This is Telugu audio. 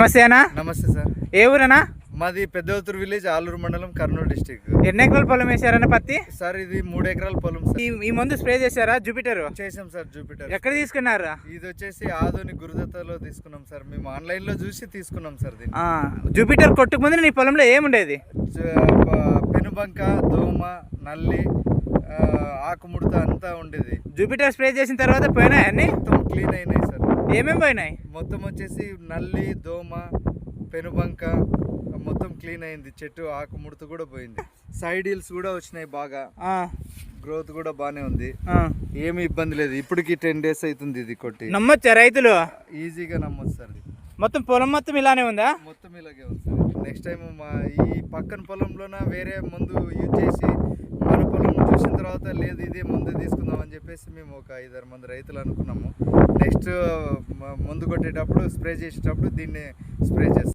నమస్తే అన్న. నమస్తే సార్. ఏ ఊరనా మాది పెద్దవతూరు విలేజ్ ఆలూరు మండలం కర్నూలు డిస్టిక్. ఎన్ని ఎకరాల పొలం వేసారన్న పత్తి? సార్ ఇది మూడు ఎకరాల పొలం సార్. ఈ మందు స్ప్రే చేశారా జూపిటర్? చేసాం సార్ జూపిటర్. ఎక్కడ తీసుకున్నారు? ఇది వచ్చేసి ఆధునిక గురుదత్తలో తీసుకున్నాం సార్. మేము ఆన్లైన్లో చూసి తీసుకున్నాం సార్ దీన్ని. జూపిటర్ కొట్టుకు ముందు నీ పొలంలో ఏముండేది? పెనుబంక దోమ నల్లి ఆకుముడత అంతా ఉండేది. జూపిటర్ స్ప్రే చేసిన తర్వాత పోయినాయి అన్ని? మొత్తం క్లీన్ అయినాయి. ఏమేమి పోయినాయి? మొత్తం వచ్చేసి నల్లి దోమ పెనుబంక మొత్తం క్లీన్ అయింది. చెట్టు ఆకుముడత కూడా పోయింది. సైడ్ హిల్స్ కూడా వచ్చినాయి బాగా. గ్రోత్ కూడా బాగానే ఉంది. ఏమి ఇబ్బంది లేదు. ఇప్పటికి టెన్ డేస్ అవుతుంది ఇది కొట్టి. నమ్మొచ్చా రైతులు? ఈజీగా ఇది. మొత్తం పొలం మొత్తం ఇలానే ఉందా? మొత్తం ఇలాగే ఉంది నెక్స్ట్ టైం మా ఈ పక్కన పొలంలోన వేరే మందు యూజ్ చేసి మన పొలం చూసిన తర్వాత లేదు ఇదే మందు తీసుకుందాం అని చెప్పేసి మేము ఒక ఐదారు మంది రైతులు అనుకున్నాము. నెక్స్ట్ మందు కొట్టేటప్పుడు స్ప్రే చేసేటప్పుడు దీన్ని స్ప్రే చేస్తాం.